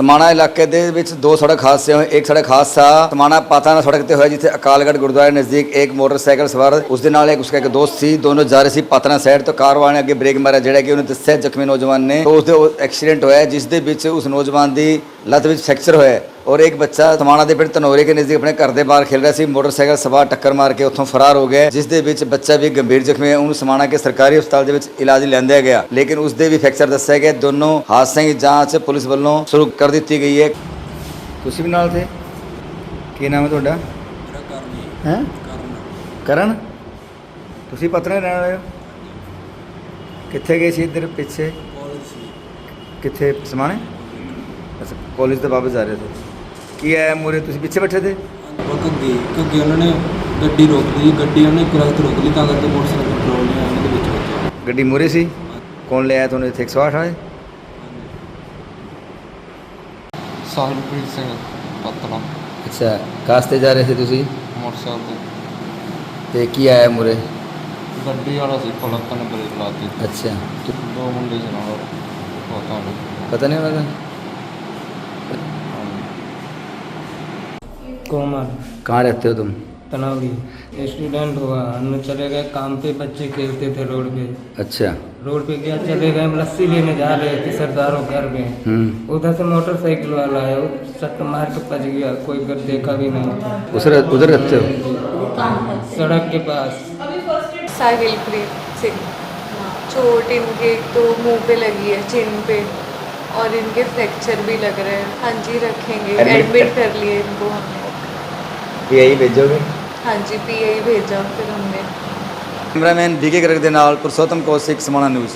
ਸਮਾਣਾ ਇਲਾਕੇ ਦੇ ਵਿੱਚ ਦੋ ਸੜਕ ਹਾਦਸੇ ਹੋਏ। ਇੱਕ ਸੜਕ ਹਾਦਸਾ ਸਮਾਣਾ ਪਾਤਾਨਾ ਸੜਕ ਤੇ ਹੋਇਆ, ਜਿੱਥੇ ਅਕਾਲਗੜ੍ਹ ਗੁਰਦੁਆਰੇ ਨਜ਼ਦੀਕ ਇੱਕ ਮੋਟਰਸਾਈਕਲ ਸਵਾਰ, ਉਸ ਦੇ ਨਾਲ ਇੱਕ, ਉਸਕਾ ਇੱਕ ਦੋਸਤ ਸੀ, ਦੋਨੋਂ ਜਾ ਰਹੇ ਸੀ ਪਾਤਨਾ ਸਾਈਡ ਤੋਂ। ਕਾਰ ਵਾਲੇ ਨੇ ਅੱਗੇ ਬ੍ਰੇਕ ਮਾਰਿਆ, ਜਿਹੜਾ ਕਿ ਉਹਨੇ ਦੱਸਿਆ, ਜ਼ਖਮੀ ਨੌਜਵਾਨ ਨੇ। ਤਾਂ ਉਸ ਦੇ ਐਕਸੀਡੈਂਟ ਹੋਇਆ, ਜਿਸ ਦੇ ਵਿੱਚ ਉਸ ਨੌਜਵਾਨ ਦੀ ਲੱਤ ਵਿੱਚ ਫ੍ਰੈਕਚਰ ਹੋਇਆ ਔਰ ਇੱਕ ਬੱਚਾ ਸਮਾਣਾ ਦੇ ਪਿੰਡ ਤਨੋਰੇ ਕੇ ਨਜ਼ਦੀਕ ਆਪਣੇ ਘਰ ਦੇ ਬਾਹਰ ਖੇਡ ਰਿਹਾ ਸੀ ਮੋਟਰਸਾਈਕਲ ਸਵਾਰ ਟੱਕਰ ਮਾਰ ਕੇ ਉੱਥੋਂ ਫਰਾਰ ਹੋ ਗਿਆ ਜਿਸ ਦੇ ਵਿੱਚ ਬੱਚਾ ਵੀ ਗੰਭੀਰ ਜ਼ਖਮੀ ਹੈ ਉਹਨੂੰ ਸਮਾਣਾ ਕੇ ਸਰਕਾਰੀ ਹਸਪਤਾਲ ਦੇ ਵਿੱਚ ਇਲਾਜ ਲੈਂਦਿਆ ਗਿਆ। ਲੇਕਿਨ ਉਸ ਦੇ ਵੀ ਫ੍ਰੈਕਚਰ ਦੱਸਿਆ ਗਿਆ ਦੋਨੋਂ ਹਾਦਸਿਆਂ ਦੀ ਜਾਂਚ ਪੁਲਿਸ ਵੱਲੋਂ ਸ਼ੁਰੂ ਕਰ ਦਿੱਤੀ ਗਈ ਹੈ। ਤੁਸੀਂ ਵੀ ਨਾਲ ਥੇ? ਕੀ ਨਾਮ ਹੈ ਤੁਹਾਡਾ? ਹੀ? ਕਰਨ। ਤੁਸੀਂ ਪਤਨੇ ਰਹਿਣ ਵਾਲੇ ਹੋ? ਕਿੱਥੇ ਗਏ ਸੀ ਇੱਧਰ ਪਿੱਛੇ? ਕਿੱਥੇ ਸਮਾਣੇ? ਅੱਛਾ ਕਾਲਜ ਦੇ ਵਾਪਸ ਜਾ ਰਹੇ ਸੀ। ਕੀ ਆਇਆ ਮੂਰੇ ਤੁਸੀਂ ਪਿੱਛੇ ਬੈਠੇ ਥੇ ਉਹ ਘੱਗੀ ਘੱਗੀ ਉਹਨਾਂ ਨੇ ਗੱਡੀ ਰੋਕ ਲਈ ਗੱਡੀ ਉਹਨੇ ਇੱਕ ਰਸਤ ਰੋਕ ਲਈ ਤਾਂ ਕਰਕੇ ਮੋਟਰਸਾਈਕਲ ਕੰਟਰੋਲ ਨਹੀਂ ਆਇਆ ਉਹਦੇ ਵਿੱਚ ਵੱਜਿਆ ਗੱਡੀ ਮੂਰੇ ਸੀ? ਕੌਣ ਲਿਆਇਆ ਤੁਹਾਨੂੰ ਇੱਥੇ? 108 ਆਏ ਸਾਹਿਬਪ੍ਰੀਤ ਸਿੰਘ ਪਤਲਾ। ਅੱਛਾ ਕਾਸਤੇ ਜਾ ਰਹੇ ਸੀ ਤੁਸੀਂ? ਮੋਟਰਸਾਈਕਲ ਤੇ। ਤੇ ਕੀ ਆਇਆ ਮੂਰੇ ਗੱਡੀ ਵਾਲਾ ਸੀ ਪਲਕ ਨੇ ਬ੍ਰੇਕ ਲਾਤੀ ਅੱਛਾ। ਦੋ ਮੁੰਡੇ ਸੀ ਨਾਲ ਪਤਾ ਨਹੀਂ। ਪਤਾ ਨਹੀਂ ਉਹਨਾਂ ਦਾ? कोमल कहाँ रहते हो तुम? तनावड़ी स्टूडेंट हुआ। हम चले गए काम पे बच्चे खेलते थे रोड पे। अच्छा। रोड पे गया चले गए? हम लस्सी लेने जा रहे थे सरदारों घर में हम्म। उधर से मोटरसाइकिल वाला है सट मार के पच गया। कोई घर देखा भी नहीं। उधर उधर रहते हो? सड़क के पास। साहिल सिंह चोट इनके तो मुँह पे लगी है चिन पे। और इनके फ्रैक्चर भी लग रहे हैं। हाँ जी रखेंगे। एडमिट कर- कर लिए इनको हमने। ਪੀਆਈ ਭੇਜੋਗੇ? ਹਾਂਜੀ ਪੀਆਈ ਭੇਜਾ ਫਿਰ ਉਹਨੇ। ਕੈਮਰਾਮੈਨ ਡੀਕੇ ਗਰਗ ਦੇ ਨਾਲ ਪੁਰਸ਼ੋਤਮ ਕੌਸ਼ਿਕ ਸਮਾਣਾ ਨਿਊਜ਼।